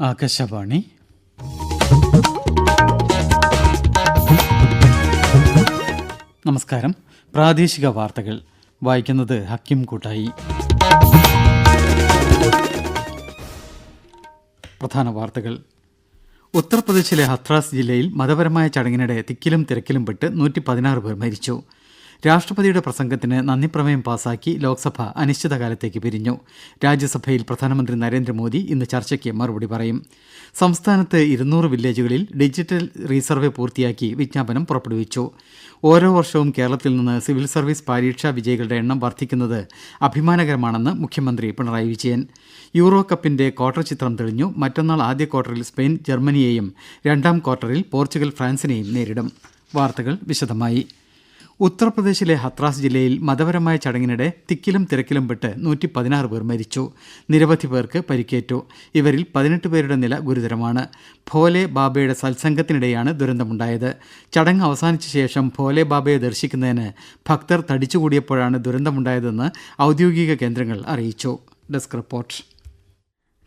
ആകാശവാണി. നമസ്കാരം. പ്രാദേശിക വാർത്തകൾ. വായിക്കുന്നത് ഹക്കിം കൂട്ടായി. പ്രധാന വാർത്തകൾ. ഉത്തർപ്രദേശിലെ ഹത്രാസ് ജില്ലയിൽ മതപരമായ ചടങ്ങിനിടെ തിക്കിലും തിരക്കിലും പെട്ട് നൂറ്റി പതിനാറ് പേർ മരിച്ചു. രാഷ്ട്രപതിയുടെ പ്രസംഗത്തിന് നന്ദിപ്രമേയം പാസാക്കി ലോക്സഭ അനിശ്ചിതകാലത്തേക്ക് പിരിഞ്ഞു. രാജ്യസഭയിൽ പ്രധാനമന്ത്രി നരേന്ദ്രമോദി ഇന്ന് ചർച്ചയ്ക്ക് മറുപടി പറയും. സംസ്ഥാനത്ത് ഇരുന്നൂറ് വില്ലേജുകളിൽ ഡിജിറ്റൽ റീസർവേ പൂർത്തിയാക്കി വിജ്ഞാപനം പുറപ്പെടുവിച്ചു. ഓരോ വർഷവും കേരളത്തിൽ നിന്ന് സിവിൽ സർവീസ് പരീക്ഷാ വിജയികളുടെ എണ്ണം വർദ്ധിക്കുന്നത് അഭിമാനകരമാണെന്ന് മുഖ്യമന്ത്രി പിണറായി വിജയൻ. യൂറോ കപ്പിന്റെ ക്വാർട്ടർ ചിത്രം തെളിഞ്ഞു. മറ്റന്നാൾ ആദ്യ ക്വാർട്ടറിൽ സ്പെയിൻ ജർമ്മനിയെയും രണ്ടാം ക്വാർട്ടറിൽ പോർച്ചുഗൽ ഫ്രാൻസിനെയും നേരിടും. വാർത്തകൾ വിശദമായി. ഉത്തർപ്രദേശിലെ ഹത്രാസ് ജില്ലയിൽ മതപരമായ ചടങ്ങിനിടെ തിക്കിലും തിരക്കിലും പെട്ട് നൂറ്റി പതിനാറ് പേർ മരിച്ചു. നിരവധി പേർക്ക് പരിക്കേറ്റു. ഇവരിൽ പതിനെട്ട് പേരുടെ നില ഗുരുതരമാണ്. ഭോലെ ബാബയുടെ സത്സംഗത്തിനിടെയാണ് ദുരന്തമുണ്ടായത്. ചടങ്ങ് അവസാനിച്ച ശേഷം ഭോലെ ബാബയെ ദർശിക്കുന്നതിന് ഭക്തർ തടിച്ചുകൂടിയപ്പോഴാണ് ദുരന്തമുണ്ടായതെന്ന് ഔദ്യോഗിക കേന്ദ്രങ്ങൾ അറിയിച്ചു. Desk report.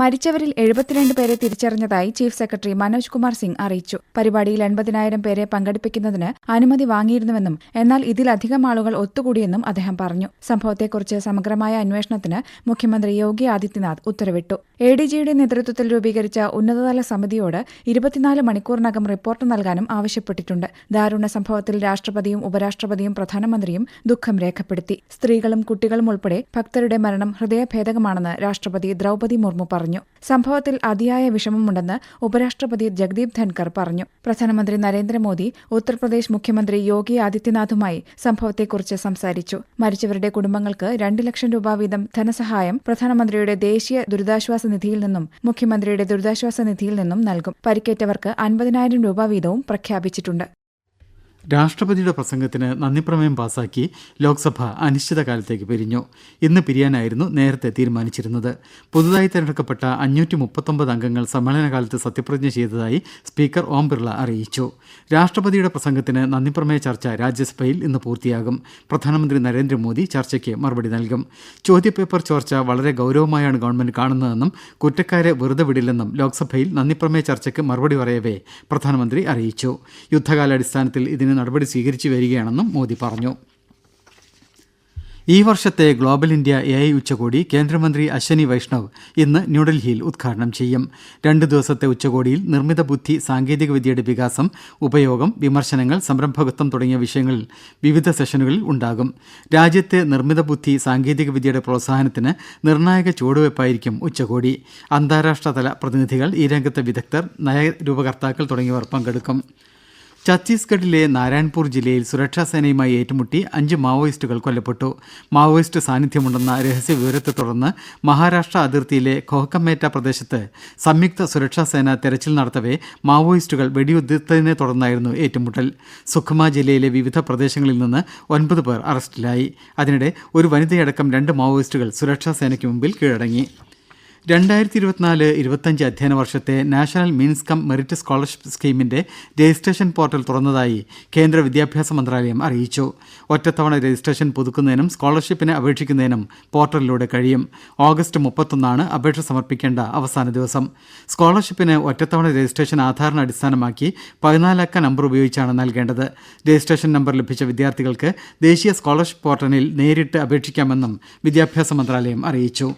മരിച്ചവരിൽ എഴുപത്തിരണ്ട് പേരെ തിരിച്ചറിഞ്ഞതായി ചീഫ് സെക്രട്ടറി മനോജ് കുമാർ സിംഗ് അറിയിച്ചു. പരിപാടിയിൽ എൺപതിനായിരം പേരെ പങ്കെടുപ്പിക്കുന്നതിന് അനുമതി വാങ്ങിയിരുന്നുവെന്നും എന്നാൽ ഇതിലധികം ആളുകൾ ഒത്തുകൂടിയെന്നും അദ്ദേഹം പറഞ്ഞു. സംഭവത്തെക്കുറിച്ച് സമഗ്രമായ അന്വേഷണത്തിന് മുഖ്യമന്ത്രി യോഗി ആദിത്യനാഥ് ഉത്തരവിട്ടു. എ ഡി ജിയുടെ നേതൃത്വത്തിൽ രൂപീകരിച്ച ഉന്നതതല സമിതിയോട് ഇരുപത്തിനാല് മണിക്കൂറിനകം റിപ്പോർട്ട് നൽകാനും ആവശ്യപ്പെട്ടിട്ടുണ്ട്. ദാരുണ സംഭവത്തിൽ രാഷ്ട്രപതിയും ഉപരാഷ്ട്രപതിയും പ്രധാനമന്ത്രിയും ദുഃഖം രേഖപ്പെടുത്തി. സ്ത്രീകളും കുട്ടികളും ഉൾപ്പെടെ ഭക്തരുടെ മരണം ഹൃദയഭേദകമാണെന്ന് രാഷ്ട്രപതി ദ്രൗപദി മുർമു പറഞ്ഞു. സംഭവത്തിൽ അതിയായ വിഷമമുണ്ടെന്ന് ഉപരാഷ്ട്രപതി ജഗ്ദീപ് ധൻകർ പറഞ്ഞു. പ്രധാനമന്ത്രി നരേന്ദ്രമോദി ഉത്തർപ്രദേശ് മുഖ്യമന്ത്രി യോഗി ആദിത്യനാഥുമായി സംഭവത്തെക്കുറിച്ച് സംസാരിച്ചു. മരിച്ചവരുടെ കുടുംബങ്ങൾക്ക് രണ്ട് ലക്ഷം രൂപ വീതം ധനസഹായം പ്രധാനമന്ത്രിയുടെ ദേശീയ ദുരിതാശ്വാസ നിധിയിൽ നിന്നും മുഖ്യമന്ത്രിയുടെ ദുരിതാശ്വാസ നിധിയിൽ നിന്നും നൽകും. പരിക്കേറ്റവർക്ക് അൻപതിനായിരം രൂപ വീതവും പ്രഖ്യാപിച്ചിട്ടുണ്ട്. രാഷ്ട്രപതിയുടെ പ്രസംഗത്തിന് നന്ദിപ്രമേയം പാസാക്കി ലോക്സഭ അനിശ്ചിതകാലത്തേക്ക് പിരിഞ്ഞു. ഇന്ന് പിരിയാനായിരുന്നു നേരത്തെ തീരുമാനിച്ചിരുന്നത്. പുതുതായി തെരഞ്ഞെടുക്കപ്പെട്ട അഞ്ഞൂറ്റി മുപ്പത്തൊമ്പത് അംഗങ്ങൾ സമ്മേളനകാലത്ത് സത്യപ്രതിജ്ഞ ചെയ്തതായി സ്പീക്കർ ഓം ബിർള അറിയിച്ചു. രാഷ്ട്രപതിയുടെ പ്രസംഗത്തിന് നന്ദിപ്രമേയ ചർച്ച രാജ്യസഭയിൽ ഇന്ന് പൂർത്തിയാകും. പ്രധാനമന്ത്രി നരേന്ദ്രമോദി ചർച്ചയ്ക്ക് മറുപടി നൽകും. ചോദ്യപേപ്പർ ചോർച്ച വളരെ ഗൗരവമായാണ് ഗവൺമെന്റ് കാണുന്നതെന്നും കുറ്റക്കാരെ വെറുതെ വിടില്ലെന്നും ലോക്സഭയിൽ നന്ദിപ്രമേയ ചർച്ചയ്ക്ക് മറുപടി പറയവേ പ്രധാനമന്ത്രി അറിയിച്ചു. യുദ്ധകാലാടിസ്ഥാനത്തിൽ ഇതിന് നടപടി സ്വീകരിച്ചു വരികയാണെന്നും മോദി പറഞ്ഞു. ഈ വർഷത്തെ ഗ്ലോബൽ ഇന്ത്യ എ ഐ ഉച്ചകോടി കേന്ദ്രമന്ത്രി അശ്വനി വൈഷ്ണവ് ഇന്ന് ന്യൂഡൽഹിയിൽ ഉദ്ഘാടനം ചെയ്യും. രണ്ട് ദിവസത്തെ ഉച്ചകോടിയിൽ നിർമ്മിത ബുദ്ധി സാങ്കേതികവിദ്യയുടെ വികാസം ഉപയോഗം വിമർശനങ്ങൾ സംരംഭകത്വം തുടങ്ങിയ വിഷയങ്ങളിൽ വിവിധ സെഷനുകളിൽ ഉണ്ടാകും. രാജ്യത്തെ നിർമ്മിത ബുദ്ധി സാങ്കേതികവിദ്യയുടെ പ്രോത്സാഹനത്തിന് നിർണായക ചുവടുവയ്പായിരിക്കും ഉച്ചകോടി. അന്താരാഷ്ട്രതല പ്രതിനിധികൾ ഈ രംഗത്തെ വിദഗ്ധർ നയരൂപകർത്താക്കൾ തുടങ്ങിയവർ പങ്കെടുക്കും. ഛത്തീസ്ഗഡിലെ നാരായൺപൂർ ജില്ലയിൽ സുരക്ഷാ സേനയുമായി ഏറ്റുമുട്ടി അഞ്ച് മാവോയിസ്റ്റുകൾ കൊല്ലപ്പെട്ടു. മാവോയിസ്റ്റ് സാന്നിധ്യമുണ്ടെന്ന രഹസ്യ വിവരത്തെ തുടർന്ന് മഹാരാഷ്ട്ര അതിർത്തിയിലെ ഖോഹക്കമേറ്റ പ്രദേശത്ത് സംയുക്ത സുരക്ഷാ സേന തെരച്ചിൽ നടത്തവെ മാവോയിസ്റ്റുകൾ വെടിയുതിർത്തതിനെ തുടർന്നായിരുന്നു ഏറ്റുമുട്ടൽ. സുഖ്മ ജില്ലയിലെ വിവിധ പ്രദേശങ്ങളിൽ നിന്ന് ഒൻപത് പേർ അറസ്റ്റിലായി. അതിനിടെ ഒരു വനിതയടക്കം രണ്ട് മാവോയിസ്റ്റുകൾ സുരക്ഷാ സേനയ്ക്ക് മുമ്പിൽ കീഴടങ്ങി. രണ്ടായിരത്തി ഇരുപത്തിനാല് ഇരുപത്തഞ്ച് അധ്യയന വർഷത്തെ national means cum merit scholarship സ്കീമിന്റെ registration portal തുറന്നതായി കേന്ദ്ര വിദ്യാഭ്യാസ മന്ത്രാലയം അറിയിച്ചു. ഒറ്റത്തവണ രജിസ്ട്രേഷൻ പുതുക്കുന്നതിനും സ്കോളർഷിപ്പിന് അപേക്ഷിക്കുന്നതിനും പോർട്ടലിലൂടെ കഴിയും. ഓഗസ്റ്റ് മുപ്പത്തൊന്നാണ് അപേക്ഷ സമർപ്പിക്കേണ്ട അവസാന ദിവസം. സ്കോളർഷിപ്പിന് ഒറ്റത്തവണ രജിസ്ട്രേഷൻ ആധാറിന് അടിസ്ഥാനമാക്കി പതിനാലക്ക നമ്പർ ഉപയോഗിച്ചാണ് നൽകേണ്ടത്. രജിസ്ട്രേഷൻ നമ്പർ ലഭിച്ച വിദ്യാർത്ഥികൾക്ക് ദേശീയ സ്കോളർഷിപ്പ് പോർട്ടലിൽ നേരിട്ട് അപേക്ഷിക്കാമെന്നും വിദ്യാഭ്യാസ മന്ത്രാലയം അറിയിച്ചു.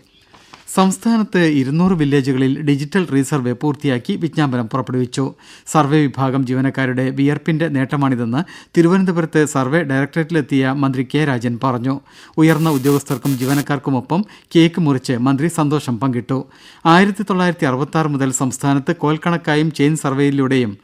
സംസ്ഥാനത്ത് ഇരുന്നൂറ് വില്ലേജുകളിൽ ഡിജിറ്റൽ റീസർവേ പൂർത്തിയാക്കി വിജ്ഞാപനം പുറപ്പെടുവിച്ചു. സർവേ വിഭാഗം ജീവനക്കാരുടെ വിയർപ്പിന്റെ നേട്ടമാണിതെന്ന് തിരുവനന്തപുരത്ത് സർവേ ഡയറക്ടറേറ്റിലെത്തിയ മന്ത്രി കെ രാജൻ പറഞ്ഞു. ഉയർന്ന ഉദ്യോഗസ്ഥർക്കും ജീവനക്കാർക്കുമൊപ്പം കേക്ക് മുറിച്ച് മന്ത്രി സന്തോഷം പങ്കിട്ടു. ആയിരത്തി തൊള്ളായിരത്തി അറുപത്തി ആറ് മുതൽ സംസ്ഥാനത്ത് കോൽക്കണക്കായും ചെയിൻ സർവേയിലൂടെയും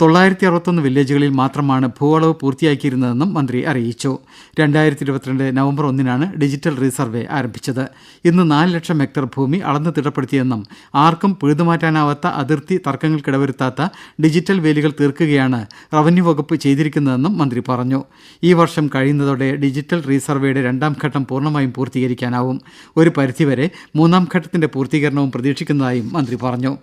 തൊള്ളായിരത്തി അറുപത്തൊന്ന് വില്ലേജുകളിൽ മാത്രമാണ് ഭൂവളവ് പൂർത്തിയാക്കിയിരുന്നതെന്നും മന്ത്രി അറിയിച്ചു. രണ്ടായിരത്തി ഇരുപത്തിരണ്ട് നവംബർ ഒന്നിനാണ് ഡിജിറ്റൽ റീസർവേ ആരംഭിച്ചത്. ഇന്ന് നാല് ലക്ഷം ഹെക്ടർ ഭൂമി അളന്ന് തിട്ടപ്പെടുത്തിയെന്നും ആർക്കും പിഴുതുമാറ്റാനാവാത്ത അതിർത്തി തർക്കങ്ങൾക്കിടവരുത്താത്ത ഡിജിറ്റൽ വേലികൾ തീർക്കുകയാണ് റവന്യൂ വകുപ്പ് ചെയ്തിരിക്കുന്നതെന്നും മന്ത്രി പറഞ്ഞു. ഈ വർഷം കഴിയുന്നതോടെ ഡിജിറ്റൽ റീസർവേയുടെ രണ്ടാം ഘട്ടം പൂർണമായും പൂർത്തീകരിക്കാനാവും. ഒരു പരിധിവരെ മൂന്നാം ഘട്ടത്തിന്റെ പൂർത്തീകരണവും പ്രതീക്ഷിക്കുന്നതായും മന്ത്രി പറഞ്ഞു.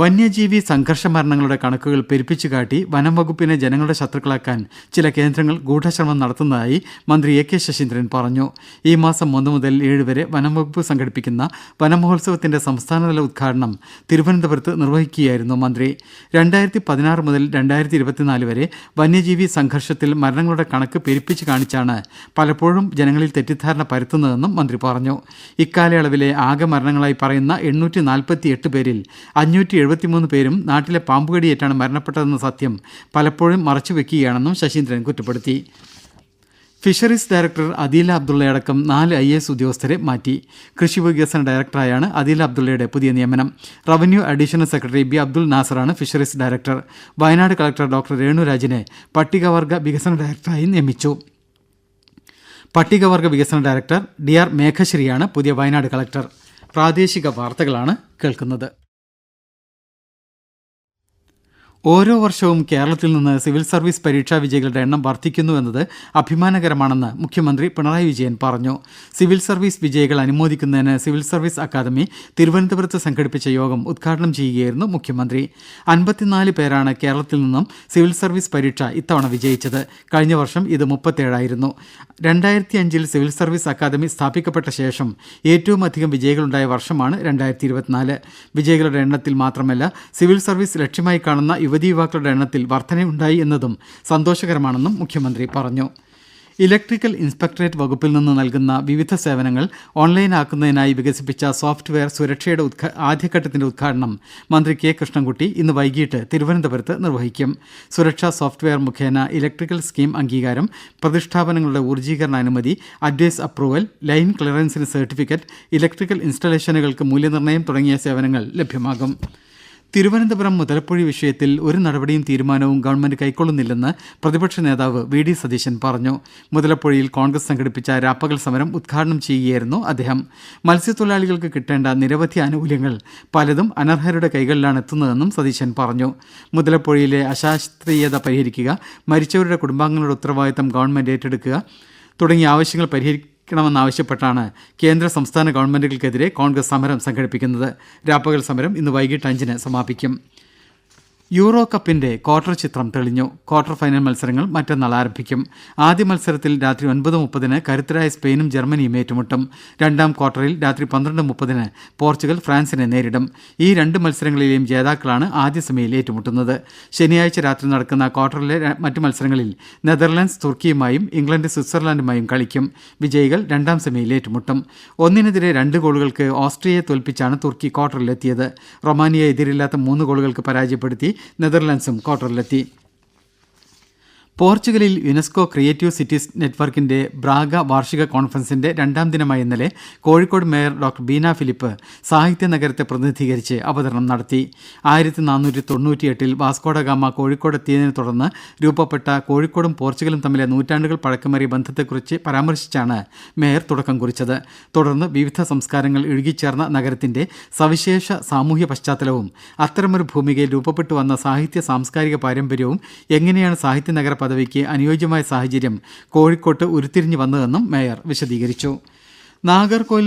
വന്യജീവി സംഘർഷ മരണങ്ങളുടെ കണക്കുകൾ പെരുപ്പിച്ചു കാട്ടി വനം വകുപ്പിനെ ജനങ്ങളുടെ ശത്രുക്കളാക്കാൻ ചില കേന്ദ്രങ്ങൾ ഗൂഢശ്രമം നടത്തുന്നതായി മന്ത്രി എ കെ ശശീന്ദ്രൻ പറഞ്ഞു. ഈ മാസം ഒന്ന് മുതൽ ഏഴ് വരെ വനം വകുപ്പ് സംഘടിപ്പിക്കുന്ന വനമഹോത്സവത്തിന്റെ സംസ്ഥാനതല ഉദ്ഘാടനം തിരുവനന്തപുരത്ത് നിർവഹിക്കുകയായിരുന്നു മന്ത്രി. രണ്ടായിരത്തി പതിനാറ് മുതൽ രണ്ടായിരത്തി ഇരുപത്തിനാല് വരെ വന്യജീവി സംഘർഷത്തിൽ മരണങ്ങളുടെ കണക്ക് പെരുപ്പിച്ചു കാണിച്ചാണ് പലപ്പോഴും ജനങ്ങളിൽ തെറ്റിദ്ധാരണ പരത്തുന്നതെന്നും മന്ത്രി പറഞ്ഞു. ഇക്കാലയളവിലെ ആകെ മരണങ്ങളായി പറയുന്ന എണ്ണൂറ്റി നാൽപ്പത്തി എട്ട് പേരിൽ അഞ്ഞൂറ്റി എഴുപത്തിമൂന്ന് പേരും നാട്ടിലെ പാമ്പുകടിയേറ്റാണ് മരണപ്പെട്ടതെന്ന സത്യം പലപ്പോഴും മറച്ചുവെക്കുകയാണെന്നും ശശീന്ദ്രൻ കുറ്റപ്പെടുത്തി. ഫിഷറീസ് ഡയറക്ടർ അദീല അബ്ദുള്ളയടക്കം നാല് ഐ എസ് ഉദ്യോഗസ്ഥരെ മാറ്റി. കൃഷി വികസന ഡയറക്ടറായാണ് അദീല അബ്ദുള്ളയുടെ പുതിയ നിയമനം. Revenue additional secretary B Abdul നാസറാണ് fisheries director. Wayanad collector doctor രേണുരാജിനെ പട്ടികവർഗ വികസന ഡയറക്ടറായി നിയമിച്ചു. പട്ടികവർഗ വികസന ഡയറക്ടർ ഡി ആർ മേഘശ്രീയാണ് പുതിയ വയനാട് കളക്ടർ. പ്രാദേശിക വാർത്തകളാണ് കേൾക്കുന്നത്. ഓരോ വർഷവും കേരളത്തിൽ നിന്ന് സിവിൽ സർവീസ് പരീക്ഷാ വിജയികളുടെ എണ്ണം വർദ്ധിക്കുന്നു എന്നത് അഭിമാനകരമാണെന്ന് മുഖ്യമന്ത്രി പിണറായി വിജയൻ പറഞ്ഞു. സിവിൽ സർവീസ് വിജയികൾ അനുമോദിക്കുന്നതിന് സിവിൽ സർവീസ് അക്കാദമി തിരുവനന്തപുരത്ത് സംഘടിപ്പിച്ച യോഗം ഉദ്ഘാടനം ചെയ്യുകയായിരുന്നു മുഖ്യമന്ത്രി. അൻപത്തിനാല് പേരാണ് കേരളത്തിൽ നിന്നും സിവിൽ സർവീസ് പരീക്ഷ ഇത്തവണ വിജയിച്ചത്. കഴിഞ്ഞ വർഷം ഇത് മുപ്പത്തേഴായിരുന്നു. രണ്ടായിരത്തി അഞ്ചിൽ സിവിൽ സർവീസ് അക്കാദമി സ്ഥാപിക്കപ്പെട്ട ശേഷം ഏറ്റവും അധികം വിജയികളുണ്ടായ വർഷമാണ് രണ്ടായിരത്തി വിജയികളുടെ എണ്ണത്തിൽ മാത്രമല്ല സിവിൽ സർവീസ് ലക്ഷ്യമായി കാണുന്ന യുവതീ യുവാക്കളുടെ എണ്ണത്തിൽ വർധനയുണ്ടായി എന്നതും സന്തോഷകരമാണെന്നും മുഖ്യമന്ത്രി പറഞ്ഞു. ഇലക്ട്രിക്കൽ ഇൻസ്പെക്ടറേറ്റ് വകുപ്പിൽ നിന്ന് നൽകുന്ന വിവിധ സേവനങ്ങൾ ഓൺലൈനാക്കുന്നതിനായി വികസിപ്പിച്ച സോഫ്റ്റ്വെയർ സുരക്ഷയുടെ ആദ്യഘട്ടത്തിന്റെ ഉദ്ഘാടനം മന്ത്രി കെ കൃഷ്ണൻകുട്ടി ഇന്ന് വൈകിട്ട് തിരുവനന്തപുരത്ത് നിർവഹിക്കും. സുരക്ഷാ സോഫ്റ്റ്വെയർ മുഖേന ഇലക്ട്രിക്കൽ സ്കീം അംഗീകാരം പ്രതിഷ്ഠാപനങ്ങളുടെ ഊർജീകരണ അനുമതി അഡ്വൈസ് അപ്രൂവൽ ലൈൻ ക്ലിയറൻസിന് സർട്ടിഫിക്കറ്റ് ഇലക്ട്രിക്കൽ ഇൻസ്റ്റലേഷനുകൾക്ക് മൂല്യനിർണയം തുടങ്ങിയ സേവനങ്ങൾ ലഭ്യമാകും. തിരുവനന്തപുരം മുതലപ്പൊഴി വിഷയത്തിൽ ഒരു നടപടിയും തീരുമാനവും ഗവൺമെന്റ് കൈക്കൊള്ളുന്നില്ലെന്ന് പ്രതിപക്ഷ നേതാവ് വി ഡി സതീശൻ പറഞ്ഞു. മുതലപ്പൊഴിയിൽ കോൺഗ്രസ് സംഘടിപ്പിച്ച രാപ്പകൽ സമരം ഉദ്ഘാടനം ചെയ്യുകയായിരുന്നു അദ്ദേഹം. മത്സ്യത്തൊഴിലാളികൾക്ക് കിട്ടേണ്ട നിരവധി ആനുകൂല്യങ്ങൾ പലതും അനർഹരുടെ കൈകളിലാണ് എത്തുന്നതെന്നും സതീശൻ പറഞ്ഞു. മുതലപ്പൊഴിയിലെ അശാസ്ത്രീയത പരിഹരിക്കുക മരിച്ചവരുടെ കുടുംബാംഗങ്ങളുടെ ഉത്തരവാദിത്തം ഗവൺമെന്റ് ഏറ്റെടുക്കുക തുടങ്ങിയ ആവശ്യങ്ങൾ പരിഹരിക്കുക ണമെന്നാവശ്യപ്പെട്ടാണ് കേന്ദ്ര സംസ്ഥാന ഗവൺമെന്റുകൾക്കെതിരെ കോൺഗ്രസ് സമരം സംഘടിപ്പിക്കുന്നത്. രാപ്പകൽ സമരം ഇന്ന് വൈകിട്ട് അഞ്ചിന് സമാപിക്കും. യൂറോ കപ്പിന്റെ ക്വാർട്ടർ ചിത്രം തെളിഞ്ഞു. ക്വാർട്ടർ ഫൈനൽ മത്സരങ്ങൾ മറ്റന്നാൾ ആരംഭിക്കും. ആദ്യ മത്സരത്തിൽ രാത്രി ഒൻപത് മുപ്പതിന് കരുത്തരായ സ്പെയിനും ജർമ്മനിയും ഏറ്റുമുട്ടും. രണ്ടാം ക്വാർട്ടറിൽ രാത്രി പന്ത്രണ്ട് മുപ്പതിന് പോർച്ചുഗൽ ഫ്രാൻസിനെ നേരിടും. ഈ രണ്ട് മത്സരങ്ങളിലെയും ജേതാക്കളാണ് ആദ്യ സെമിയിൽ ഏറ്റുമുട്ടുന്നത്. ശനിയാഴ്ച രാത്രി നടക്കുന്ന ക്വാർട്ടറിലെ മറ്റ് മത്സരങ്ങളിൽ നെതർലാൻഡ്സ് തുർക്കിയുമായും ഇംഗ്ലണ്ട് സ്വിറ്റ്സർലാൻഡുമായും കളിക്കും. വിജയികൾ രണ്ടാം സെമിയിൽ ഏറ്റുമുട്ടും. ഒന്നിനെതിരെ രണ്ട് ഗോളുകൾക്ക് ഓസ്ട്രിയയെ തോൽപ്പിച്ചാണ് തുർക്കി ക്വാർട്ടറിലെത്തിയത്. റൊമാനിയ എതിരില്ലാത്ത മൂന്ന് ഗോളുകൾക്ക് പരാജയപ്പെടുത്തി നെതർലാൻഡ്സും ക്വാർട്ടറിലെത്തി പോർച്ചുഗലിൽ യുനെസ്കോ ക്രിയേറ്റീവ് സിറ്റീസ് നെറ്റ്വർക്കിന്റെ ബ്രാഗ വാർഷിക കോൺഫറൻസിന്റെ രണ്ടാം ദിനമായ ഇന്നലെ കോഴിക്കോട് മേയർ ഡോക്ടർ ബീന ഫിലിപ്പ് സാഹിത്യ നഗരത്തെ പ്രതിനിധീകരിച്ച് അവതരണം നടത്തി. ആയിരത്തി നാനൂറ്റി തൊണ്ണൂറ്റിയെട്ടിൽ വാസ്കോഡഗാമ കോഴിക്കോട് എത്തിയതിനെ തുടർന്ന് രൂപപ്പെട്ട കോഴിക്കോടും പോർച്ചുഗലും തമ്മിലെ നൂറ്റാണ്ടുകൾ പഴക്കമേറിയ ബന്ധത്തെക്കുറിച്ച് പരാമർശിച്ചാണ് മേയർ തുടക്കം കുറിച്ചത്. തുടർന്ന് വിവിധ സംസ്കാരങ്ങൾ ഇഴുകിച്ചേർന്ന നഗരത്തിന്റെ സവിശേഷ സാമൂഹ്യ പശ്ചാത്തലവും അത്തരമൊരു ഭൂമികയിൽ രൂപപ്പെട്ടു വന്ന സാഹിത്യ സാംസ്കാരിക പാരമ്പര്യവും എങ്ങനെയാണ് സാഹിത്യ നഗര പദവിക്ക് അനുയോജ്യമായ സാഹചര്യം കോഴിക്കോട്ട് ഉരുത്തിരിഞ്ഞു വന്നതെന്നും മേയർ വിശദീകരിച്ചു. നാഗർകോവിൽ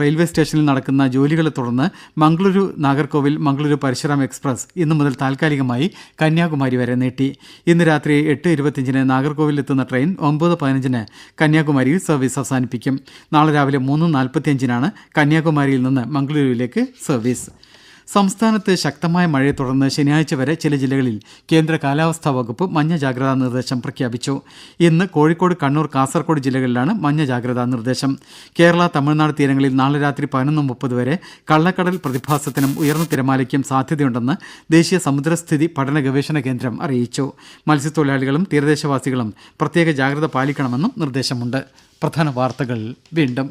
റെയിൽവേ സ്റ്റേഷനിൽ നടക്കുന്ന ജോലികളെ തുടർന്ന് മംഗളൂരു നാഗർകോവിൽ മംഗളൂരു പരശുറാം എക്സ്പ്രസ് ഇന്നു മുതൽ താൽക്കാലികമായി കന്യാകുമാരി വരെ നീട്ടി. ഇന്ന് രാത്രി എട്ട് ഇരുപത്തിയഞ്ചിന് നാഗർകോവിൽ എത്തുന്ന ട്രെയിൻ ഒമ്പത് പതിനഞ്ചിന് കന്യാകുമാരിയിൽ സർവീസ് അവസാനിപ്പിക്കും. നാളെ രാവിലെ മൂന്ന് നാൽപ്പത്തിയഞ്ചിനാണ് കന്യാകുമാരിയിൽ നിന്ന് മംഗളൂരുവിലേക്ക് സർവീസ്. സംസ്ഥാനത്ത് ശക്തമായ മഴയെ തുടർന്ന് ശനിയാഴ്ച വരെ ചില ജില്ലകളിൽ കേന്ദ്ര കാലാവസ്ഥാ വകുപ്പ് മഞ്ഞ ജാഗ്രതാ നിർദ്ദേശം പ്രഖ്യാപിച്ചു. ഇന്ന് കോഴിക്കോട് കണ്ണൂർ കാസർകോട് ജില്ലകളിലാണ് മഞ്ഞ ജാഗ്രതാ നിർദ്ദേശം. കേരള തമിഴ്നാട് തീരങ്ങളിൽ നാളെ രാത്രി പതിനൊന്ന് മുപ്പത് വരെ കള്ളക്കടൽ പ്രതിഭാസത്തിനും ഉയർന്ന തിരമാലയ്ക്കും സാധ്യതയുണ്ടെന്ന് ദേശീയ സമുദ്രസ്ഥിതി പഠന ഗവേഷണ കേന്ദ്രം അറിയിച്ചു. മത്സ്യത്തൊഴിലാളികളും തീരദേശവാസികളും പ്രത്യേക ജാഗ്രത പാലിക്കണമെന്നും നിർദ്ദേശമുണ്ട്. പ്രധാന വാർത്തകൾ വീണ്ടും.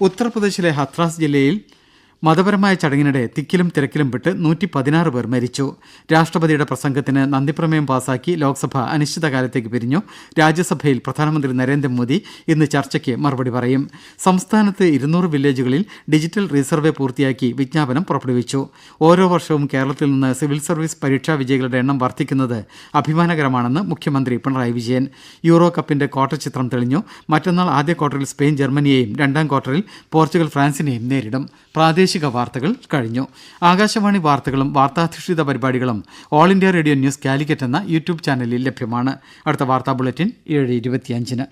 ഉത്തർപ്രദേശിലെ ഹത്രാസ് ജില്ലയിൽ മതപരമായ ചടങ്ങിനിടെ തിക്കിലും തിരക്കിലും പെട്ട് നൂറ്റി പതിനാറ് പേർ മരിച്ചു. രാഷ്ട്രപതിയുടെ പ്രസംഗത്തിന് നന്ദിപ്രമേയം പാസാക്കി ലോക്സഭ അനിശ്ചിതകാലത്തേക്ക് പിരിഞ്ഞു. രാജ്യസഭയിൽ പ്രധാനമന്ത്രി നരേന്ദ്രമോദി ഇന്ന് ചർച്ചയ്ക്ക് മറുപടി പറയും. സംസ്ഥാനത്ത് ഇരുന്നൂറ് വില്ലേജുകളിൽ ഡിജിറ്റൽ റീസർവേ പൂർത്തിയാക്കി വിജ്ഞാപനം പുറപ്പെടുവിച്ചു. ഓരോ വർഷവും കേരളത്തിൽ നിന്ന് സിവിൽ സർവീസ് പരീക്ഷാ വിജയികളുടെ എണ്ണം വർദ്ധിക്കുന്നത് അഭിമാനകരമാണെന്ന് മുഖ്യമന്ത്രി പിണറായി വിജയൻ. യൂറോ കപ്പിന്റെ ക്വാർട്ടർ ചിത്രം തെളിഞ്ഞു. മറ്റന്നാൾ ആദ്യ ക്വാർട്ടറിൽ സ്പെയിൻ ജർമ്മനിയെയും രണ്ടാം ക്വാർട്ടറിൽ പോർച്ചുഗൽ ഫ്രാൻസിനെയും നേരിടും. പ്രാദേശിക പ്രാദേശിക വാർത്തകൾ കഴിഞ്ഞു. ആകാശവാണി വാർത്തകളും വാർത്താധിഷ്ഠിത പരിപാടികളും All India Radio news Calicut എന്ന യൂട്യൂബ് ചാനലിൽ ലഭ്യമാണ്. അടുത്ത വാർത്താ ബുള്ളറ്റിൻ ഏഴ് ഇരുപത്തിയഞ്ചിന്.